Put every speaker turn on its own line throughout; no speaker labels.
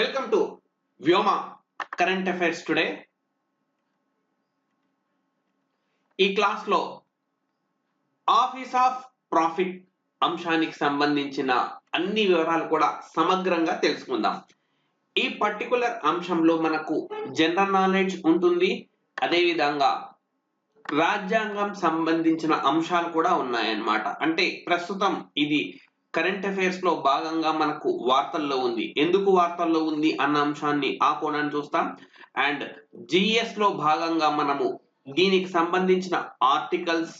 Welcome to Vyoma current affairs today ఈ క్లాస్లో office of profit అంశానికి సంబంధించిన అన్ని వివరాలు కూడా సమగ్రంగా తెలుసుకుందాం. ఈ పర్టికులర్ అంశంలో మనకు జనరల్ నాలెడ్జ్ ఉంటుంది. అదేవిధంగా రాజ్యాంగం సంబంధించిన అంశాలు కూడా ఉన్నాయన్నమాట. అంటే ప్రస్తుతం ఇది కరెంట్ అఫైర్స్లో భాగంగా మనకు వార్తల్లో ఉంది. ఎందుకు వార్తల్లో ఉంది అన్న అంశాన్ని ఆ కోణాన్ని చూస్తాం. అండ్ జిఎస్లో భాగంగా మనము దీనికి సంబంధించిన ఆర్టికల్స్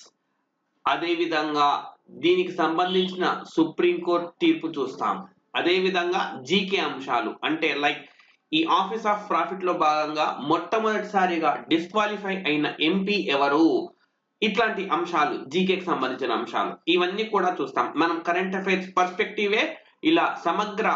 అదేవిధంగా దీనికి సంబంధించిన సుప్రీంకోర్టు తీర్పు చూస్తాం. అదేవిధంగా జీకే అంశాలు అంటే లైక్ ఈ ఆఫీస్ ఆఫ్ ప్రాఫిట్లో భాగంగా మొట్టమొదటిసారిగా డిస్క్వాలిఫై అయిన ఎంపీ ఎవరు? ఇట్లాంటి అంశాలు జీకేకి సంబంధించిన అంశాలు ఇవన్నీ కూడా చూస్తాం. మనం కరెంట్ అఫైర్స్ పర్స్పెక్టివే ఇలా సమగ్ర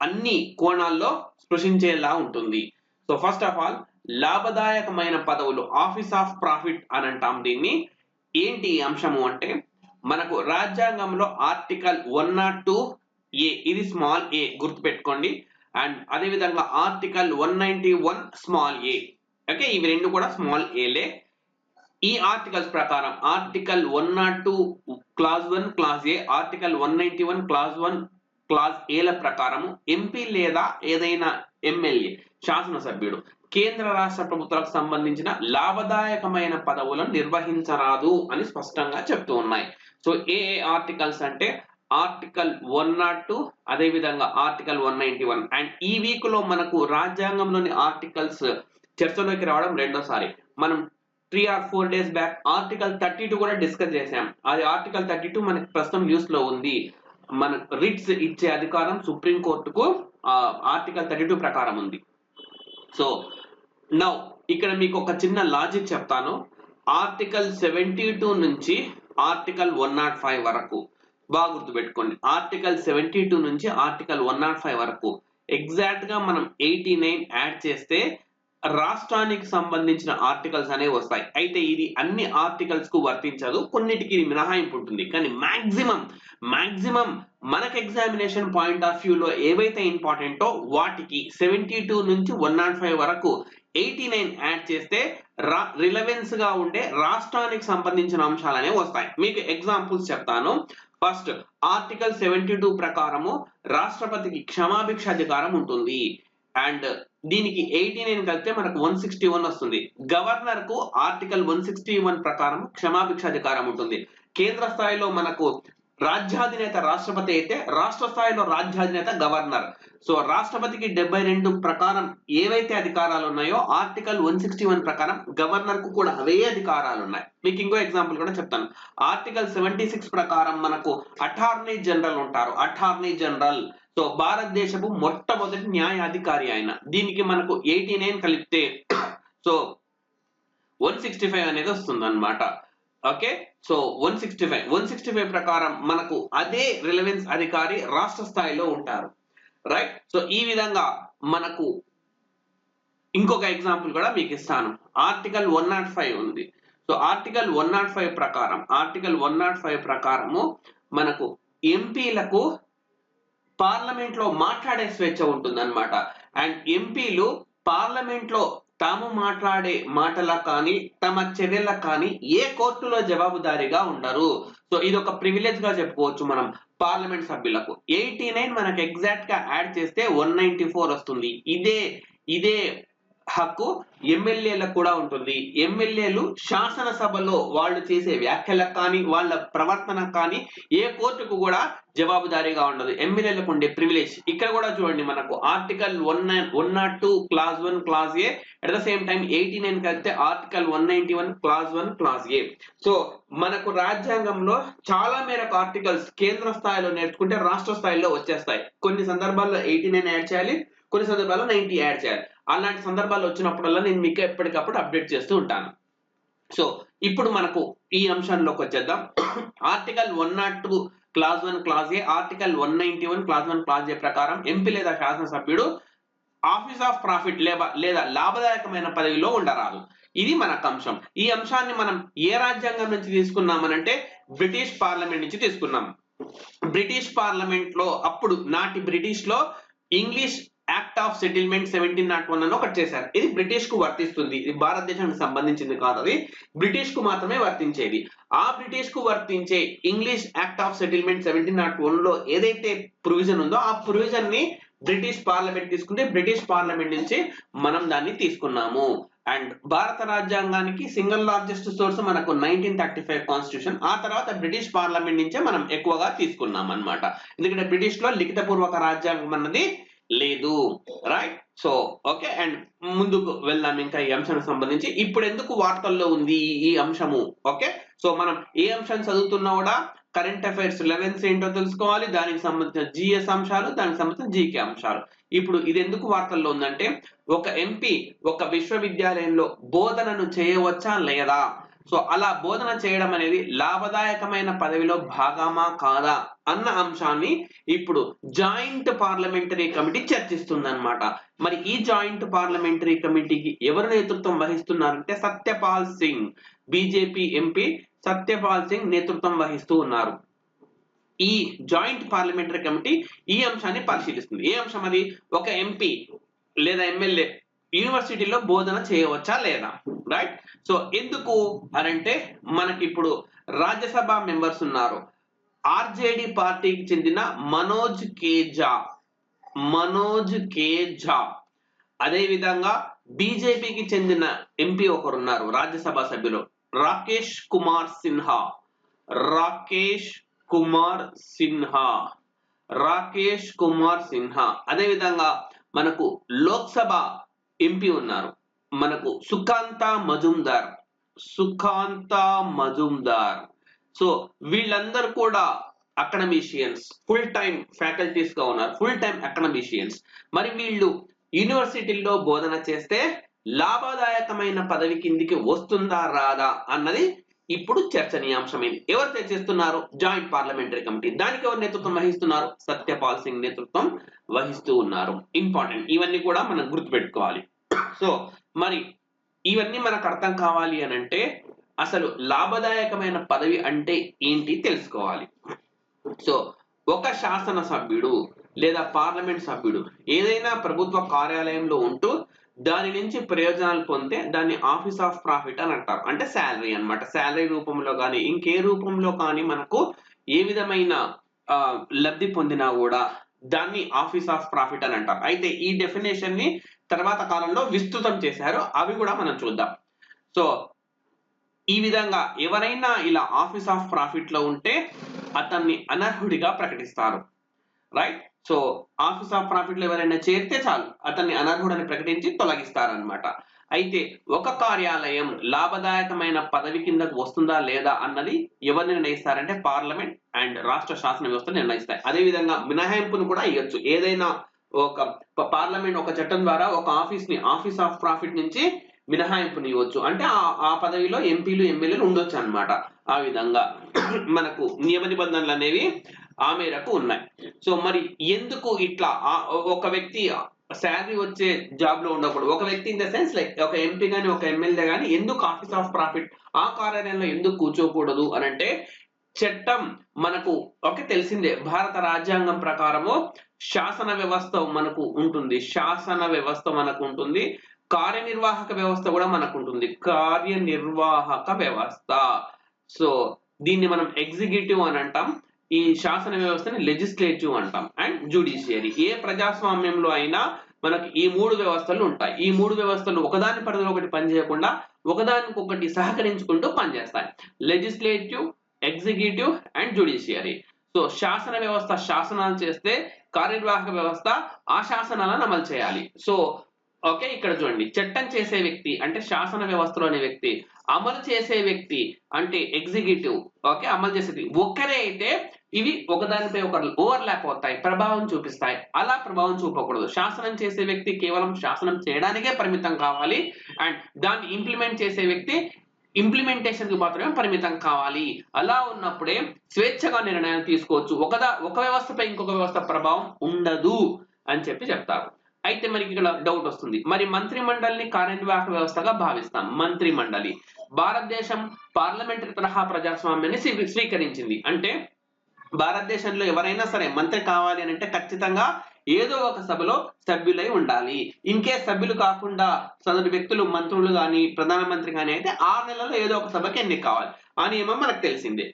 అన్ని కోణాల్లో స్పృశించేలా ఉంటుంది. సో ఫస్ట్ ఆఫ్ ఆల్ లాభదాయకమైన పదవులు ఆఫీస్ ఆఫ్ ప్రాఫిట్ అని అంటాం దీన్ని. ఏంటి ఈ అంశము అంటే మనకు రాజ్యాంగంలో article one nought two A ఇది స్మాల్ ఏ గుర్తుపెట్టుకోండి. అండ్ అదే విధంగా article one ninety one small A okay ఇవి రెండు కూడా స్మాల్ ఏలే ఈ ఆర్టికల్స్ ప్రకారం article one nought two clause one clause A article one ninety one clause one clause ఏల ప్రకారము ఎంపీ లేదా ఏదైనా ఎమ్మెల్యే శాసనసభ్యుడు కేంద్ర రాష్ట్ర ప్రభుత్వాలకు సంబంధించిన లాభదాయకమైన పదవులను నిర్వహించరాదు అని స్పష్టంగా చెప్తూ ఉన్నాయి. సో ఏ ఏ ఆర్టికల్స్ అంటే ఆర్టికల్ వన్ నాట్ టూ అదే విధంగా article one ninety one. And ఈ వీక్లో మనకు రాజ్యాంగంలోని ఆర్టికల్స్ చర్చలోకి రావడం రెండోసారి. మనం three or four days back article thirty two కూడా డిస్కస్ చేశాం. అది ఆర్టికల్ థర్టీ టూ మనకి ప్రస్తుతం న్యూస్లో ఉంది. మన రిట్స్ ఇచ్చే అధికారం సుప్రీం కోర్టుకు ఆర్టికల్ థర్టీ టూ ప్రకారం ఉంది. సో నౌ ఇక్కడ మీకు ఒక చిన్న లాజిక్ చెప్తాను. ఆర్టికల్ సెవెంటీ టూ నుంచి ఆర్టికల్ వన్ నాట్ ఫైవ్ వరకు బాగా గుర్తుపెట్టుకోండి. ఆర్టికల్ సెవెంటీ టూ నుంచి ఆర్టికల్ వన్ నాట్ ఫైవ్ వరకు ఎగ్జాక్ట్గా మనం ఎయిటీ నైన్ యాడ్ చేస్తే రాష్ట్రానికి సంబంధించిన ఆర్టికల్స్ అనేవి వస్తాయి. అయితే ఇది అన్ని ఆర్టికల్స్కు వర్తించదు కొన్నిటికి ఇది మినహాయింపు ఉంటుంది. కానీ మాక్సిమం మాక్సిమం మనకు ఎగ్జామినేషన్ పాయింట్ ఆఫ్ వ్యూలో ఏవైతే ఇంపార్టెంటో వాటికి సెవెంటీ టూ నుంచి వన్ నాట్ ఫైవ్ వరకు ఎయిటీ నైన్ యాడ్ చేస్తే రా రిలవెన్స్గా ఉండే రాష్ట్రానికి సంబంధించిన అంశాలు అనేవి వస్తాయి. మీకు ఎగ్జాంపుల్స్ చెప్తాను. ఫస్ట్ ఆర్టికల్ సెవెంటీ టూ ప్రకారము రాష్ట్రపతికి క్షమాభిక్ష అధికారం ఉంటుంది. అండ్ దీనికి ఎయిటీ నైన్ కలిపితే మనకు వన్ సిక్స్టీ వన్ వస్తుంది. గవర్నర్కు ఆర్టికల్ వన్ సిక్స్టీ వన్ ప్రకారం క్షమాభిక్ష అధికారం ఉంటుంది. కేంద్ర స్థాయిలో మనకు రాజ్యాధినేత రాష్ట్రపతి అయితే రాష్ట్ర స్థాయిలో రాజ్యాధినేత గవర్నర్. సో రాష్ట్రపతికి డెబ్బై రెండు ప్రకారం ఏవైతే అధికారాలు ఉన్నాయో ఆర్టికల్ వన్ సిక్స్టీ వన్ ప్రకారం గవర్నర్కు కూడా అవే అధికారాలు ఉన్నాయి మీకు ఇంకో ఎగ్జాంపుల్ కూడా చెప్తాను. ఆర్టికల్ సెవెంటీ సిక్స్ ప్రకారం మనకు అటార్నీ జనరల్ ఉంటారు. Attorney general. సో భారతదేశపు మొట్టమొదటి న్యాయాధికారి ఆయన. దీనికి మనకు ఎయిటీ నైన్ కలిపితే సో వన్ సిక్స్టీ ఫైవ్ అనేది వస్తుంది అనమాట okay? So one sixty five one sixty five ప్రకారం మనకు అదే రిలవెన్స్ అధికారి రాష్ట్ర స్థాయిలో ఉంటారు. రైట్ సో ఈ విధంగా మనకు ఇంకొక ఎగ్జాంపుల్ కూడా మీకు ఇస్తాను. ఆర్టికల్ వన్ నాట్ ఫైవ్ ఉంది. So article one nought five ప్రకారం ఆర్టికల్ వన్ నాట్ ఫైవ్ ప్రకారము మనకు ఎంపీలకు పార్లమెంట్లో మాట్లాడే స్వేచ్ఛ ఉంటుంది అనమాట అండ్ ఎంపీలు పార్లమెంట్లో తాము మాట్లాడే మాటల కానీ తమ చర్యల కానీ ఏ కోర్టులో జవాబుదారీగా ఉండరు. సో ఇది ఒక ప్రివిలేజ్గా చెప్పుకోవచ్చు మనం పార్లమెంట్ సభ్యులకు. ఎయిటీ నైన్ మనకు ఎగ్జాక్ట్గా యాడ్ చేస్తే వన్ నైన్టీ ఫోర్ వస్తుంది. ఇదే ఇదే హక్కు ఎమ్మెల్యేలకు కూడా ఉంటుంది. ఎమ్మెల్యేలు శాసనసభలో వాళ్ళు చేసే వ్యాఖ్యలకు కానీ వాళ్ళ ప్రవర్తన కానీ ఏ కోర్టుకు కూడా జవాబుదారీగా ఉండదు. ఎమ్మెల్యేలకు ఉండే ప్రివిలేజ్ ఇక్కడ కూడా చూడండి మనకు article one nine one nought two clause one clause A at the same time eighty nine కలిస్తే article one ninety one clause one clause A so మనకు రాజ్యాంగంలో చాలా మేరకు ఆర్టికల్స్ కేంద్ర స్థాయిలో నేర్చుకుంటే రాష్ట్ర స్థాయిలో వచ్చేస్తాయి. కొన్ని సందర్భాల్లో ఎయిటీ నైన్ యాడ్ చేయాలి కొన్ని సందర్భాల్లో నైన్టీ యాడ్ చేయాలి. అలాంటి సందర్భాలు వచ్చినప్పుడల్లా నేను మీకు ఎప్పటికప్పుడు అప్డేట్ చేస్తూ ఉంటాను. సో ఇప్పుడు మనకు ఈ అంశంలోకి వచ్చేద్దాం. Article one nought two clause one clause A article one ninety one clause one clause A ప్రకారం ఎంపీ లేదా శాసనసభ్యుడు ఆఫీస్ ఆఫ్ ప్రాఫిట్ లేదా లేదా లాభదాయకమైన పదవిలో ఉండరాదు. ఇది మనకు అంశం. ఈ అంశాన్ని మనం ఏ రాజ్యాంగం నుంచి తీసుకున్నామనంటే బ్రిటిష్ పార్లమెంట్ నుంచి తీసుకున్నాం. బ్రిటిష్ పార్లమెంట్లో అప్పుడు నాటి బ్రిటిష్లో English act of settlement seventeen nought one అని ఒకటి చేశారు. ఇది బ్రిటిష్కు వర్తిస్తుంది. ఇది భారతదేశానికి సంబంధించింది కాదు అది. బ్రిటిష్కు మాత్రమే వర్తించేది. ఆ బ్రిటిష్కు వర్తించే English act of settlement seventeen nought వన్లో ఏదైతే ప్రొవిజన్ ఉందో ఆ ప్రొవిజన్ని బ్రిటిష్ పార్లమెంట్ తీసుకుంటే బ్రిటిష్ పార్లమెంట్ నుంచి మనం దాన్ని తీసుకున్నాము. అండ్ భారత రాజ్యాంగానికి సింగిల్ లార్జెస్ట్ సోర్స్ మనకు నైన్టీన్ థర్టీ ఫైవ్ కాన్స్టిట్యూషన్ ఆ తర్వాత బ్రిటిష్ పార్లమెంట్ నుంచే మనం ఎక్కువగా తీసుకున్నాం అన్నమాట ఎందుకంటే బ్రిటిష్లో లిఖితపూర్వక రాజ్యాంగం అన్నది లేదు. రైట్ సో ఓకే అండ్ ముందుకు వెళ్దాం ఇంకా ఈ అంశానికి సంబంధించి. ఇప్పుడు ఎందుకు వార్తల్లో ఉంది ఈ- అంశము? ఓకే సో మనం ఏ అంశం చదువుతున్నా కూడా కరెంట్ అఫైర్స్ లెవెన్స్ ఏంటో తెలుసుకోవాలి. దానికి సంబంధించిన జిఎస్ అంశాలు దానికి సంబంధించిన జీకే అంశాలు. ఇప్పుడు ఇది ఎందుకు వార్తల్లో ఉందంటే ఒక ఎంపీ ఒక విశ్వవిద్యాలయంలో బోధనను చేయవచ్చా? లేదా? సో అలా బోధన చేయడం అనేది లాభదాయకమైన పదవిలో భాగమా కాదా అన్న అంశాన్ని ఇప్పుడు జాయింట్ పార్లమెంటరీ కమిటీ చర్చిస్తుందన్నమాట. మరి ఈ జాయింట్ పార్లమెంటరీ కమిటీకి ఎవరు నేతృత్వం వహిస్తున్నారంటే సత్యపాల్ సింగ్ బీజేపీ ఎంపీ సత్యపాల్ సింగ్ నేతృత్వం వహిస్తూ ఉన్నారు. ఈ జాయింట్ పార్లమెంటరీ కమిటీ ఈ అంశాన్ని పరిశీలిస్తుంది. ఏ అంశం అది? ఒక ఎంపీ లేదా ఎమ్మెల్యే యూనివర్సిటీలో బోధన చేయవచ్చా లేదా? రైట్ సో ఎందుకు అనంటే మనకి ఇప్పుడు రాజ్యసభ మెంబర్స్ ఉన్నారు. ఆర్జేడి పార్టీకి చెందిన మనోజ్ కేజా. మనోజ్ కేజా. అదేవిధంగా బీజేపీకి చెందిన ఎంపీ ఒకరు ఉన్నారు రాజ్యసభ సభ్యులు. రాకేష్ కుమార్ సిన్హా. రాకేష్ కుమార్ సిన్హా. రాకేష్ కుమార్ సిన్హా. అదే విధంగా మనకు లోక్సభ ఎంపీ ఉన్నారు. మనకు సుఖాంత మజుందార్ సుఖాంత మజుందార్. సో వీళ్ళందరూ కూడా అకడమిషియన్స్ ఫుల్ టైం ఫ్యాకల్టీస్గా ఉన్నారు. Full time academicians. మరి వీళ్ళు యూనివర్సిటీల్లో బోధన చేస్తే లాభదాయకమైన పదవి కిందికి వస్తుందా రాదా అన్నది ఇప్పుడు చర్చనీయాంశమైంది ఎవరు చర్చిస్తున్నారు జాయింట్ పార్లమెంటరీ కమిటీ. దానికి ఎవరు నేతృత్వం వహిస్తున్నారు? సత్యపాల్ సింగ్ నేతృత్వం వహిస్తూ ఉన్నారు. ఇంపార్టెంట్. ఇవన్నీ కూడా మనం గుర్తుపెట్టుకోవాలి. సో మరి ఇవన్నీ మనకు అర్థం కావాలి అని అంటే అసలు లాభదాయకమైన పదవి అంటే ఏంటి తెలుసుకోవాలి. సో ఒక శాసన సభ్యుడు లేదా పార్లమెంట్ సభ్యుడు ఏదైనా ప్రభుత్వ కార్యాలయంలో ఉంటూ దాని నుంచి ప్రయోజనాలు పొందితే దాన్ని ఆఫీస్ ఆఫ్ ప్రాఫిట్ అని అంటారు. అంటే శాలరీ అన్నమాట. శాలరీ రూపంలో కానీ ఇంకే రూపంలో కానీ మనకు ఏ విధమైన లబ్ధి పొందినా కూడా దాన్ని ఆఫీస్ ఆఫ్ ప్రాఫిట్ అని అంటారు. అయితే ఈ డెఫినేషన్ని తర్వాత కాలంలో విస్తృతం చేశారు. అవి కూడా మనం చూద్దాం. సో ఈ విధంగా ఎవరైనా ఇలా ఆఫీస్ ఆఫ్ ప్రాఫిట్లో ఉంటే అతన్ని అనర్హుడిగా ప్రకటిస్తారు. రైట్? సో ఆఫీస్ ఆఫ్ ప్రాఫిట్లో ఎవరైనా చేరితే చాలు అతన్ని అనర్హుడని ప్రకటించి తొలగిస్తారనమాట అయితే ఒక కార్యాలయం లాభదాయకమైన పదవి కిందకు వస్తుందా లేదా అన్నది ఎవరు నిర్ణయిస్తారంటే పార్లమెంట్ అండ్ రాష్ట్ర శాసన వ్యవస్థ నిర్ణయిస్తాయి. అదే విధంగా మినహాయింపును కూడా ఇవ్వచ్చు ఏదైనా ఒక పార్లమెంట్ ఒక చట్టం ద్వారా ఒక ఆఫీస్ని ఆఫీస్ ఆఫ్ ప్రాఫిట్ నుంచి మినహాయింపుని ఇవ్వచ్చు. అంటే ఆ ఆ పదవిలో ఎంపీలు ఎమ్మెల్యేలు ఉండొచ్చు అన్నమాట ఆ విధంగా మనకు నియమ నిబంధనలు అనేవి ఆ మేరకు ఉన్నాయి. సో మరి ఎందుకు ఇట్లా ఒక వ్యక్తి శాలరీ వచ్చే జాబ్లో ఉండకూడదు? ఒక వ్యక్తి ఇన్ ద సెన్స్ లైక్ ఒక ఎంపీ కానీ ఒక ఎమ్మెల్యే కానీ ఎందుకు ఆఫీస్ ఆఫ్ ప్రాఫిట్? ఆ కార్యాలయంలో ఎందుకు కూర్చోకూడదు అని అంటే చట్టం మనకు ఓకే తెలిసిందే. భారత రాజ్యాంగం ప్రకారము శాసన వ్యవస్థ మనకు ఉంటుంది. శాసన వ్యవస్థ మనకు ఉంటుంది. కార్యనిర్వాహక వ్యవస్థ కూడా మనకు ఉంటుంది. కార్యనిర్వాహక వ్యవస్థ. సో దీన్ని మనం ఎగ్జిక్యూటివ్ అని అంటాం. ఈ శాసన వ్యవస్థని లెజిస్లేటివ్ అంటాం అండ్ జ్యుడిషియరీ ఏ ప్రజాస్వామ్యంలో అయినా మనకి ఈ మూడు వ్యవస్థలు ఉంటాయి. ఈ మూడు వ్యవస్థలు ఒకదాని పరిధిలో ఒకటి పనిచేయకుండా ఒకదానికొకటి సహకరించుకుంటూ పనిచేస్తాయి. Legislative executive and judiciary so శాసన వ్యవస్థ శాసనాలు చేస్తే కార్యనిర్వాహక వ్యవస్థ ఆ శాసనాలను అమలు చేయాలి. సో ఓకే ఇక్కడ చూడండి. చట్టం చేసే వ్యక్తి అంటే శాసన వ్యవస్థలోని వ్యక్తి అమలు చేసే వ్యక్తి అంటే ఎగ్జిక్యూటివ్ ఓకే అమలు చేసేది. ఒక్కరే అయితే ఇవి ఒకదానిపై ఒకరు ఓవర్లాప్ అవుతాయి ప్రభావం చూపిస్తాయి. అలా ప్రభావం చూపకూడదు. శాసనం చేసే వ్యక్తి కేవలం శాసనం చేయడానికే పరిమితం కావాలి అండ్ దాన్ని ఇంప్లిమెంట్ చేసే వ్యక్తి ఇంప్లిమెంటేషన్కి మాత్రమే పరిమితం కావాలి. అలా ఉన్నప్పుడే స్వేచ్ఛగా నిర్ణయాలు తీసుకోవచ్చు. ఒకదా ఒక వ్యవస్థపై ఇంకొక వ్యవస్థ ప్రభావం ఉండదు అని చెప్పి చెప్తారు. అయితే మనకి ఇక్కడ డౌట్ వస్తుంది. మరి మంత్రి మండలిని కార్యనిర్వాహక వ్యవస్థగా భావిస్తాం. మంత్రి మండలి భారతదేశం పార్లమెంటరీ తరహా ప్రజాస్వామ్యాన్ని స్వీకరించింది. అంటే భారతదేశంలో ఎవరైనా సరే మంత్రి కావాలి అని అంటే ఖచ్చితంగా ఏదో ఒక సభలో సభ్యులై ఉండాలి. ఇన్ కేస్ సభ్యులు కాకుండా సదరు వ్యక్తులు మంత్రులు కానీ ప్రధానమంత్రి కానీ అయితే ఆరు నెలల్లో ఏదో ఒక సభకి ఎన్ని కావాలి. ఆ నియమం మనకు తెలిసిందే.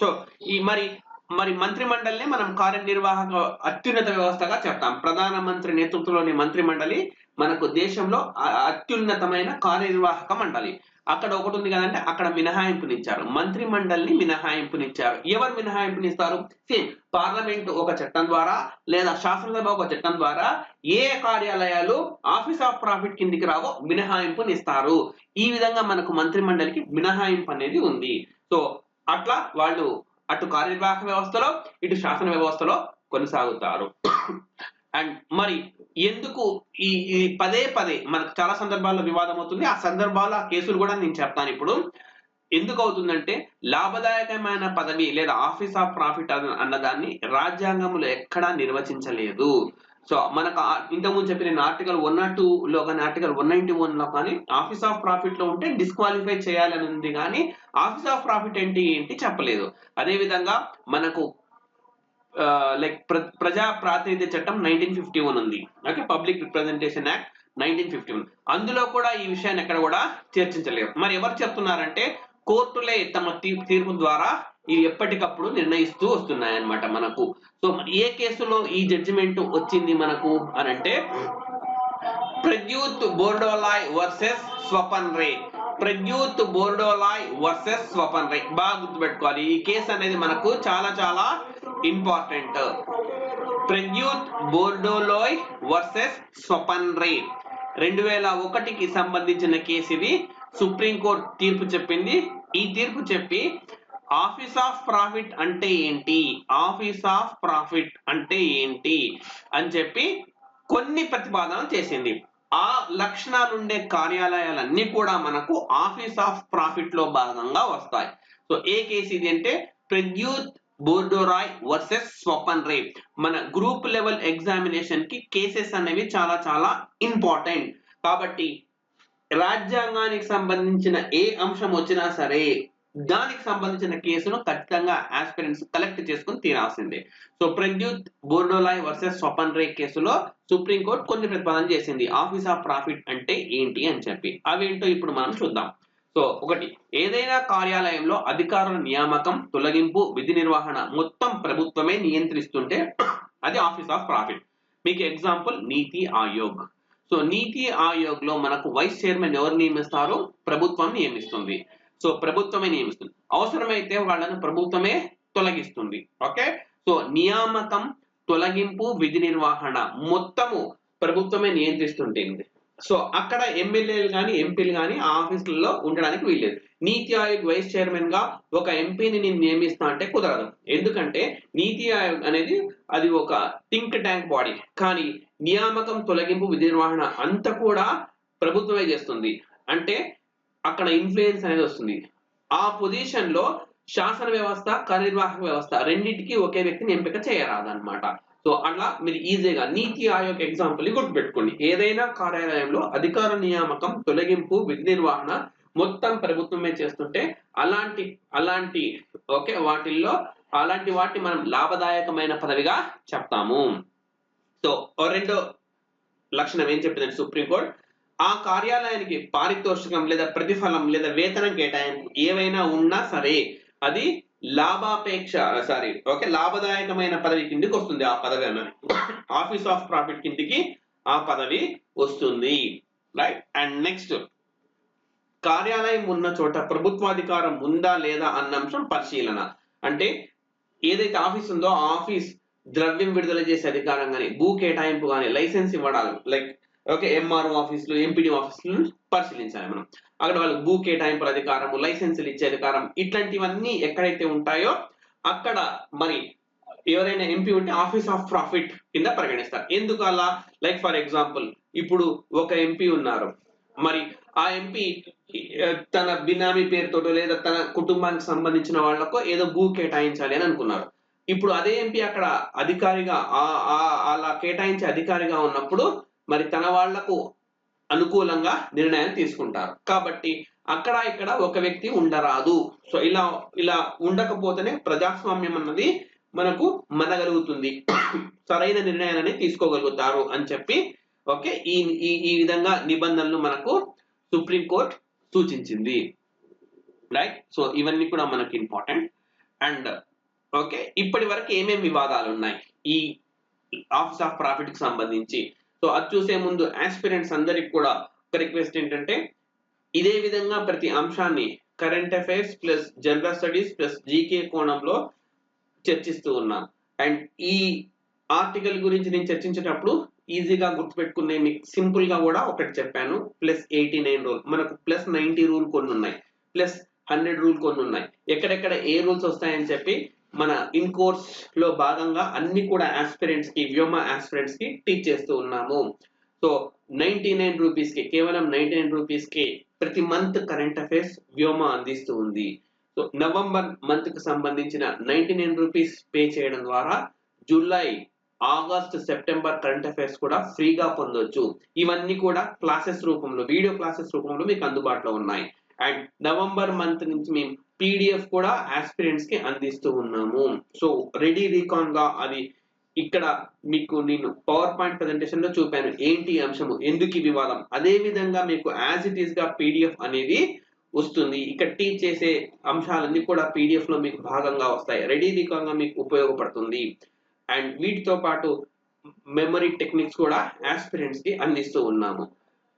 సో ఈ మరి మరి మంత్రి మండలిని మనం కార్యనిర్వాహక అత్యున్నత వ్యవస్థగా చెప్తాం ప్రధానమంత్రి నేతృత్వంలోని మంత్రి మండలి మనకు దేశంలో అత్యున్నతమైన కార్యనిర్వాహక మండలి. అక్కడ ఒకటి ఉంది కదంటే అక్కడ మినహాయింపునిచ్చారు. మంత్రి మండలిని మినహాయింపునిచ్చారు. ఎవరు మినహాయింపునిస్తారు? సేమ్ పార్లమెంట్ ఒక చట్టం ద్వారా లేదా శాసనసభ ఒక చట్టం ద్వారా ఏ కార్యాలయాలు ఆఫీస్ ఆఫ్ ప్రాఫిట్ కిందికి రావో మినహాయింపునిస్తారు. ఈ విధంగా మనకు మంత్రి మండలికి మినహాయింపు అనేది ఉంది. సో అట్లా వాళ్ళు అటు కార్యనిర్వాహక వ్యవస్థలో ఇటు శాసన వ్యవస్థలో కొనసాగుతారు. అండ్ మరి ఎందుకు ఈ ఈ పదే పదే మనకు చాలా సందర్భాల్లో వివాదం అవుతుంది ఆ సందర్భాల్లో ఆ కేసులు కూడా నేను చెప్తాను ఇప్పుడు. ఎందుకు అవుతుందంటే లాభదాయకమైన పదవి లేదా ఆఫీస్ ఆఫ్ ప్రాఫిట్ అన్నదాన్ని రాజ్యాంగంలో ఎక్కడా నిర్వచించలేదు. సో మనకు ఇంతకుముందు చెప్పిన నేను ఆర్టికల్ వన్ నాట్లో కానీ ఆర్టికల్ వన్ నైన్టీ వన్లో కానీ ఆఫీస్ ఆఫ్ ప్రాఫిట్లో ఉంటే డిస్క్వాలిఫై చేయాలని ఉంది కానీ ఆఫీస్ ఆఫ్ ప్రాఫిట్ ఏంటి ఏంటి చెప్పలేదు. అదేవిధంగా మనకు లైక్ ప్రజా ప్రాతినిధ్య చట్టం నైన్టీన్ ఫిఫ్టీ వన్ ఉంది. Okay public representation act nineteen fifty one అందులో కూడా ఈ విషయాన్ని ఎక్కడ కూడా చర్చించలేదు మరి ఎవరు చెప్తున్నారంటే కోర్టులే తమ తీర్పు ద్వారా ఇవి ఎప్పటికప్పుడు నిర్ణయిస్తూ వస్తున్నాయన్నమాట మనకు. సో ఏ కేసులో ఈ జడ్జిమెంట్ వచ్చింది మనకు అని అంటే ప్రద్యూత్ బోర్డోలాయ్ వర్సెస్ స్వపన్ రే. ప్రద్యూత్ బోర్డోలాయ్ వర్సెస్ స్వపన్. రే బాగా గుర్తుపెట్టుకోవాలి. ఈ కేసు అనేది మనకు చాలా చాలా ఇంపార్టెంట్. ప్రద్యూత్ బోర్డోలోయ్ వర్సెస్ స్వపన్. రై రెండు వేల ఒకటికి సంబంధించిన కేసు ఇది. సుప్రీంకోర్టు తీర్పు చెప్పింది. ఈ తీర్పు చెప్పి ఆఫీస్ ఆఫ్ ప్రాఫిట్ అంటే ఏంటి? ఆఫీస్ ఆఫ్ ప్రాఫిట్ అంటే ఏంటి? అని చెప్పి కొన్ని ప్రతిపాదనలు చేసింది. ఆ లక్షణాలు ఉండే కార్యాలయాలన్నీ కూడా మనకు ఆఫీస్ ఆఫ్ ప్రాఫిట్లో భాగంగా వస్తాయి. సో ఏ కేసు ఇది అంటే ప్రద్యుత్ బోర్డోరాయ్ వర్సెస్ స్వపన్ రే మన గ్రూప్ లెవెల్ ఎగ్జామినేషన్కి కేసెస్ అనేవి చాలా చాలా ఇంపార్టెంట్. కాబట్టి రాజ్యాంగానికి సంబంధించిన ఏ అంశం వచ్చినా సరే దానికి సంబంధించిన కేసును ఖచ్చితంగా ఆస్పిరెంట్స్ కలెక్ట్ చేసుకుని తీరాల్సిందే. సో ప్రద్యుత్ బోర్డోలాయ్ వర్సెస్ స్వపన్ రే కేసులో సుప్రీంకోర్టు కొన్ని ప్రతిపాదన చేసింది. ఆఫీస్ ఆఫ్ ప్రాఫిట్ అంటే ఏంటి అని చెప్పి. అవేంటో ఇప్పుడు మనం చూద్దాం. సో ఒకటి ఏదైనా కార్యాలయంలో అధికారుల నియామకం తొలగింపు విధి నిర్వహణ మొత్తం ప్రభుత్వమే నియంత్రిస్తుంటే అది ఆఫీస్ ఆఫ్ ప్రాఫిట్. మీకు ఎగ్జాంపుల్ నీతి ఆయోగ్. సో నీతి ఆయోగ్లో మనకు వైస్ చైర్మన్ ఎవరు నియమిస్తారు ప్రభుత్వం నియమిస్తుంది. సో ప్రభుత్వమే నియమిస్తుంది. అవసరమైతే వాళ్ళను ప్రభుత్వమే తొలగిస్తుంది. ఓకే? సో నియామకం తొలగింపు విధి నిర్వహణ మొత్తము ప్రభుత్వమే నియంత్రిస్తుంటుంది సో అక్కడ ఎమ్మెల్యేలు కానీ ఎంపీలు కానీ ఆ ఆఫీసులలో ఉండడానికి వీల్లేదు. నీతి ఆయోగ్ వైస్ చైర్మన్గా ఒక ఎంపీని నేను నియమిస్తా అంటే కుదరదు. ఎందుకంటే నీతి ఆయోగ్ అనేది అది ఒక థింక్ ట్యాంక్ బాడీ. కానీ నియామకం తొలగింపు విధి నిర్వహణ అంతా కూడా ప్రభుత్వమే చేస్తుంది. అంటే అక్కడ ఇన్ఫ్లుయెన్స్ అనేది వస్తుంది. ఆ పొజిషన్లో శాసన వ్యవస్థ కార్యనిర్వాహక వ్యవస్థ రెండింటికి ఒకే వ్యక్తిని ఎంపిక చేయరాదనమాట సో అట్లా మీరు ఈజీగా నీతి ఆయోగ్ ఎగ్జాంపుల్ గుర్తుపెట్టుకోండి. ఏదైనా కార్యాలయంలో అధికార నియామకం తొలగింపు విధి నిర్వహణ మొత్తం ప్రభుత్వమే చేస్తుంటే అలాంటి అలాంటి ఓకే వాటిల్లో అలాంటి వాటిని మనం లాభదాయకమైన పదవిగా చెప్తాము. సో రెండో లక్షణం ఏం చెప్పిందంటే సుప్రీంకోర్టు ఆ కార్యాలయానికి పారితోషికం లేదా ప్రతిఫలం లేదా వేతనం కేటాయింపు ఏవైనా ఉన్నా సరే అది లాభాపేక్ష సారీ ఓకే లాభదాయకమైన పదవి కిందికి వస్తుంది ఆ పదవి అన్నది. ఆఫీస్ ఆఫ్ ప్రాఫిట్ కిందికి ఆ పదవి వస్తుంది. రైట్ అండ్ నెక్స్ట్ కార్యాలయం ఉన్న చోట ప్రభుత్వాధికారం ఉందా లేదా అన్న అంశం పరిశీలన. అంటే ఏదైతే ఆఫీస్ ఉందో ఆ ఆఫీస్ ద్రవ్యం విడుదల చేసే అధికారం కానీ భూ కేటాయింపు కానీ లైసెన్స్ ఇవ్వడాలు లైక్ ఓకే ఎంఆర్ఓ ఆఫీసులు ఎంపీడీ ఆఫీసులు పరిశీలించాలి మనం. అక్కడ వాళ్ళకి భూ కేటాయింపుల అధికారం లైసెన్సులు ఇచ్చే అధికారం ఇట్లాంటివన్నీ ఎక్కడైతే ఉంటాయో అక్కడ మరి ఎవరైనా ఎంపీ ఉంటే ఆఫీస్ ఆఫ్ ప్రాఫిట్ కింద పరిగణిస్తారు. ఎందుకు అలా? లైక్ ఫర్ ఎగ్జాంపుల్ ఇప్పుడు ఒక ఎంపీ ఉన్నారు. మరి ఆ ఎంపీ తన బినామీ పేరుతోటో లేదా తన కుటుంబానికి సంబంధించిన వాళ్ళకో ఏదో భూ కేటాయించాలి అని అనుకున్నారు. ఇప్పుడు అదే ఎంపీ అక్కడ అధికారిగా ఆ ఆ- అలా కేటాయించే అధికారిగా ఉన్నప్పుడు మరి తన వాళ్ళకు అనుకూలంగా నిర్ణయం తీసుకుంటారు. కాబట్టి అక్కడ ఇక్కడ ఒక వ్యక్తి ఉండరాదు. సో ఇలా ఇలా ఉండకపోతేనే ప్రజాస్వామ్యం అన్నది మనకు మనగలుగుతుంది. సరైన నిర్ణయాలని తీసుకోగలుగుతారు అని చెప్పి ఓకే ఈ ఈ ఈ విధంగా నిబంధనలు మనకు సుప్రీంకోర్టు సూచించింది. రైట్ సో ఇవన్నీ కూడా మనకి ఇంపార్టెంట్ అండ్ ఓకే ఇప్పటి వరకు ఏమేమి వివాదాలు ఉన్నాయి? ఈ ఆఫీస్ ఆఫ్ ప్రాఫిట్కి సంబంధించి సో అది చూసే ముందు ఆస్పిరెంట్స్ అందరికి కూడా ఒక రిక్వెస్ట్ ఏంటంటే ఇదే విధంగా ప్రతి అంశాన్ని current affairs plus general studies plus GK కోణంలో చర్చిస్తూ ఉన్నాం. అండ్ ఈ ఆర్టికల్ గురించి నేను చర్చించేటప్పుడు ఈజీగా గుర్తుపెట్టుకునే మీకు సింపుల్గా కూడా ఒకటి చెప్పాను. ప్లస్ ఎయిటీ నైన్ రూల్ మనకు ప్లస్ నైన్టీ రూల్ కొన్ని ఉన్నాయి. ప్లస్ హండ్రెడ్ రూల్ కొన్ని ఉన్నాయి. ఎక్కడెక్కడ ఏ రూల్స్ వస్తాయని చెప్పి మన ఇన్ కోర్స్లో భాగంగా అన్ని కూడా ఆస్పిరెంట్స్కి వ్యోమ ఆస్పిరెంట్స్కి టీచ్ చేస్తూ ఉన్నాము. సో నైన్టీ నైన్ రూపీస్కి కేవలం నైన్టీ నైన్ రూపీస్కి ప్రతి మంత్ కరెంట్ అఫైర్స్ వ్యోమ అందిస్తూ ఉంది. సో నవంబర్ మంత్కి సంబంధించిన నైన్టీ నైన్ రూపీస్ పే చేయడం ద్వారా July August September current affairs కూడా ఫ్రీగా పొందొచ్చు. ఇవన్నీ కూడా క్లాసెస్ రూపంలో వీడియో క్లాసెస్ రూపంలో మీకు అందుబాటులో ఉన్నాయి. అండ్ నవంబర్ మంత్ నుంచి మేము పీడిఎఫ్ కూడా ఆస్పిరెంట్స్కి అందిస్తూ ఉన్నాము. సో రెడీ రీకాన్గా అది ఇక్కడ మీకు నేను పవర్ పాయింట్ ప్రజెంటేషన్లో చూపాను. ఏంటి అంశము? ఎందుకు ఈ వివాదం? అదే విధంగా మీకు యాజ్ ఇట్ ఈస్గా పీడిఎఫ్ అనేది వస్తుంది. ఇక్కడ టీచ్ చేసే అంశాలన్నీ కూడా పీడిఎఫ్లో మీకు భాగంగా వస్తాయి. రెడీ రీకాన్గా మీకు ఉపయోగపడుతుంది. అండ్ వీటితో పాటు మెమరీ టెక్నిక్స్ కూడా ఆస్పిరెంట్స్కి అందిస్తూ ఉన్నాము.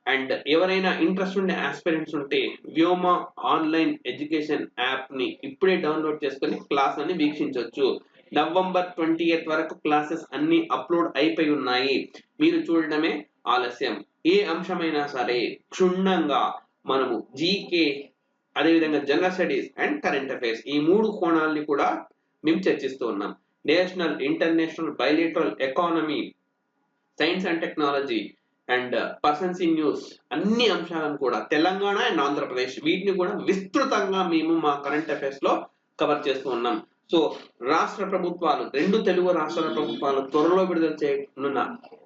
అండ్ ఎవరైనా ఇంట్రెస్ట్ ఉండే ఆస్పిరెంట్స్ ఉంటే వ్యోమ ఆన్లైన్ ఎడ్యుకేషన్ యాప్ని ఇప్పుడే డౌన్లోడ్ చేసుకొని క్లాస్ అని వీక్షించవచ్చు నవంబర్ ట్వంటీ ఎయిత్ వరకు క్లాసెస్ అన్ని అప్లోడ్ అయిపోయి ఉన్నాయి. మీరు చూడడమే ఆలస్యం. ఏ అంశమైనా సరే క్షుణ్ణంగా మనము జీకే అదేవిధంగా general studies and current affairs ఈ మూడు కోణాలని కూడా మేము చర్చిస్తూ ఉన్నాం. National international bilateral economy science and technology and persons in news అన్ని అంశాలను కూడా తెలంగాణ అండ్ ఆంధ్రప్రదేశ్ వీటిని కూడా విస్తృతంగా మేము మా కరెంట్ అఫైర్స్లో కవర్ చేస్తూ ఉన్నాం. సో రాష్ట్ర ప్రభుత్వాలు రెండు తెలుగు రాష్ట్రాల ప్రభుత్వాలు త్వరలో విడుదల చేయనున్న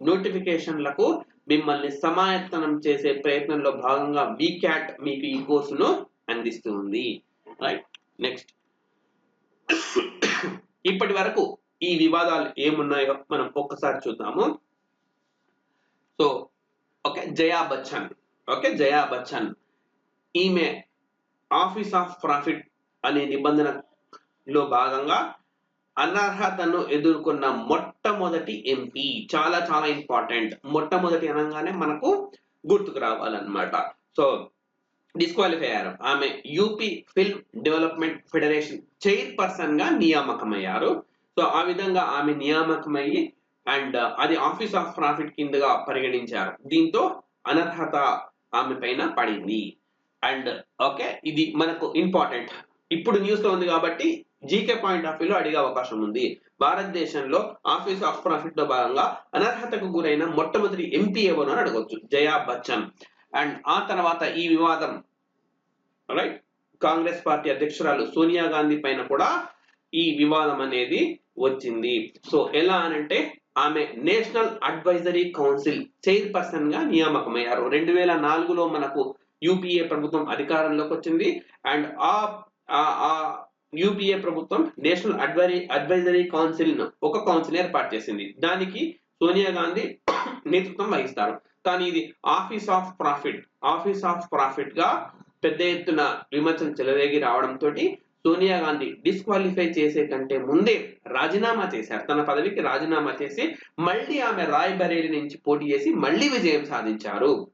నోటిఫికేషన్లకు మిమ్మల్ని సమాయత్తనం చేసే ప్రయత్నంలో భాగంగా వీక్యాట్ మీకు ఈ కోర్సును అందిస్తుంది. రైట్ నెక్స్ట్ ఇప్పటి వరకు ఈ వివాదాలు ఏమున్నాయో మనం ఒక్కసారి చూద్దాము. So okay Jaya Bachchan. Okay Jaya Bachchan. ఈమె ఆఫీస్ ఆఫ్ ప్రాఫిట్ అనే నిబంధనలో భాగంగా అనర్హతను ఎదుర్కొన్న మొట్టమొదటి ఎంపీ చాలా చాలా ఇంపార్టెంట్. మొట్టమొదటి అనగానే మనకు గుర్తుకు రావాలన్నమాట. సో డిస్క్వాలిఫై అయ్యారు. ఆమె యూపీ ఫిల్మ్ డెవలప్మెంట్ ఫెడరేషన్ చైర్పర్సన్గా నియామకమయ్యారు. సో ఆ విధంగా ఆమె నియామకమయ్యి అండ్ uh, అది ఆఫీస్ ఆఫ్ ప్రాఫిట్ కిందగా పరిగణించారు. దీంతో అనర్హత ఆమె పైన పడింది. అండ్ ఓకే ఇది మనకు ఇంపార్టెంట్. ఇప్పుడు న్యూస్లో ఉంది కాబట్టి జీకే పాయింట్ ఆఫ్ వ్యూలో అడిగే అవకాశం ఉంది. భారతదేశంలో ఆఫీస్ ఆఫ్ ప్రాఫిట్లో భాగంగా అనర్హతకు గురైన మొట్టమొదటి ఎంపీ ఎవరు అని అడగవచ్చు జయా బచ్చన్. అండ్ ఆ తర్వాత ఈ వివాదం రైట్ కాంగ్రెస్ పార్టీ అధ్యక్షురాలు సోనియా గాంధీ పైన కూడా ఈ వివాదం అనేది వచ్చింది. సో ఎలా అనంటే ఆమె నేషనల్ అడ్వైజరీ కౌన్సిల్ చైర్పర్సన్గా నియామకమయ్యారు. రెండు వేల నాలుగులో మనకు యూపీఏ ప్రభుత్వం అధికారంలోకి వచ్చింది. అండ్ ఆ ఆ యూపీఏ ప్రభుత్వం నేషనల్ అడ్వైరీ అడ్వైజరీ కౌన్సిల్ ఒక కౌన్సిల్ ఏర్పాటు చేసింది. దానికి సోనియా గాంధీ నేతృత్వం వహిస్తారు. కానీ ఇది office of profit office of ప్రాఫిట్గా పెద్ద ఎత్తున విమర్శలు చెలరేగి రావడంతో సోనియా గాంధీ డిస్క్వాలిఫై చేసే కంటే ముందే రాజీనామా చేశారు. తన పదవికి రాజీనామా చేసి మళ్ళీ ఆమె రాయ్బరేలి నుంచి పోటీ చేసి మళ్ళీ విజయం సాధించారు.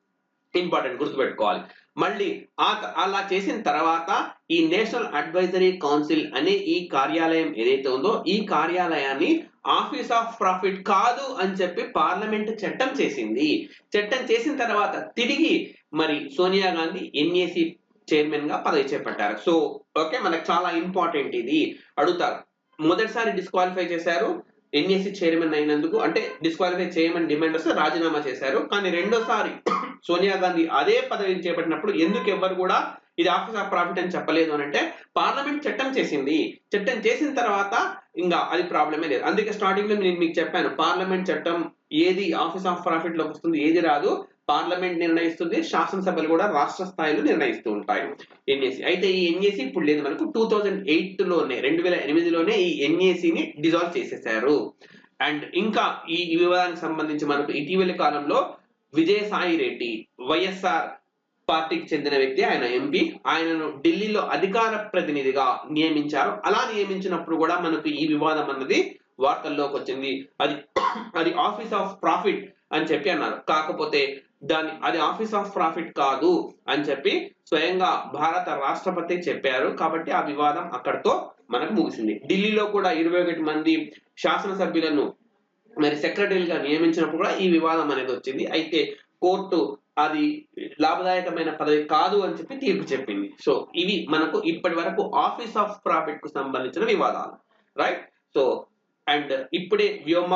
ఇంపార్టెంట్ గుర్తుపెట్టుకోవాలి. మళ్ళీ ఆ అలా చేసిన తర్వాత ఈ నేషనల్ అడ్వైజరీ కౌన్సిల్ అనే ఈ కార్యాలయం ఏదైతే ఉందో ఈ కార్యాలయాన్ని ఆఫీస్ ఆఫ్ ప్రాఫిట్ కాదు అని చెప్పి పార్లమెంట్ చట్టం చేసింది. చట్టం చేసిన తర్వాత తిరిగి మరి సోనియా గాంధీ ఎన్ఏసి చైర్మన్గా పదవి చేపట్టారు. సో ఓకే మనకు చాలా ఇంపార్టెంట్ ఇది. అడుగుతారు. మొదటిసారి డిస్క్వాలిఫై చేశారు. ఎన్ఎస్సి చైర్మన్ అయినందుకు అంటే డిస్క్వాలిఫై చేయమని డిమాండ్ వస్తే రాజీనామా చేశారు. కానీ రెండోసారి సోనియా గాంధీ అదే పదవిని చేపట్టినప్పుడు ఎందుకు ఎవ్వరు కూడా ఇది ఆఫీస్ ఆఫ్ ప్రాఫిట్ అని చెప్పలేదు అని అంటే పార్లమెంట్ చట్టం చేసింది. చట్టం చేసిన తర్వాత ఇంకా అది ప్రాబ్లమే లేదు. అందుకే స్టార్టింగ్లో నేను మీకు చెప్పాను పార్లమెంట్ చట్టం ఏది ఆఫీస్ ఆఫ్ ప్రాఫిట్లోకి వస్తుంది ఏది రాదు. పార్లమెంట్ నిర్ణయిస్తుంది శాసనసభలు కూడా రాష్ట్ర స్థాయిలో నిర్ణయిస్తూ ఉంటాయి ఎన్ఏసి. అయితే ఈ ఎన్ఏసి ఇప్పుడు లేదు మనకు టూ థౌజండ్ ఎయిట్లోనే రెండు వేల ఎనిమిదిలోనే ఈ ఎన్ఏసిని డిజాల్వ్ చేసేసారు. అండ్ ఇంకా ఈ ఈ వివాదానికి సంబంధించి మనకు ఇటీవలి కాలంలో విజయసాయి రెడ్డి వైఎస్ఆర్ పార్టీకి చెందిన వ్యక్తి ఆయన ఎంపీ ఆయనను ఢిల్లీలో అధికార ప్రతినిధిగా నియమించారు. అలా నియమించినప్పుడు కూడా మనకు ఈ వివాదం అన్నది వార్తల్లోకి వచ్చింది. అది అది ఆఫీస్ ఆఫ్ ప్రాఫిట్ అని చెప్పి అన్నారు. కాకపోతే దాని అది ఆఫీస్ ఆఫ్ ప్రాఫిట్ కాదు అని చెప్పి స్వయంగా భారత రాష్ట్రపతి చెప్పారు. కాబట్టి ఆ వివాదం అక్కడతో మనకు ముగిసింది. ఢిల్లీలో కూడా ఇరవై ఒకటి మంది శాసనసభ్యులను మరి సెక్రటరీలుగా నియమించినప్పుడు కూడా ఈ వివాదం అనేది వచ్చింది. అయితే కోర్టు అది లాభదాయకమైన పదవి కాదు అని చెప్పి తీర్పు చెప్పింది. సో ఇవి మనకు ఇప్పటి వరకు ఆఫీస్ ఆఫ్ ప్రాఫిట్కు సంబంధించిన వివాదాలు. రైట్? సో అండ్ ఇప్పుడే వ్యోమ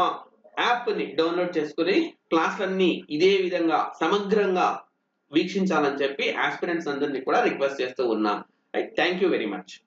యాప్ని డౌన్లోడ్ చేసుకుని క్లాసులన్నీ ఇదే విధంగా సమగ్రంగా వీక్షించాలని చెప్పి ఆస్పిరెంట్స్ అందరినీ కూడా రిక్వెస్ట్ చేస్తూ ఉన్నాం థ్యాంక్ యూ వెరీ మచ్.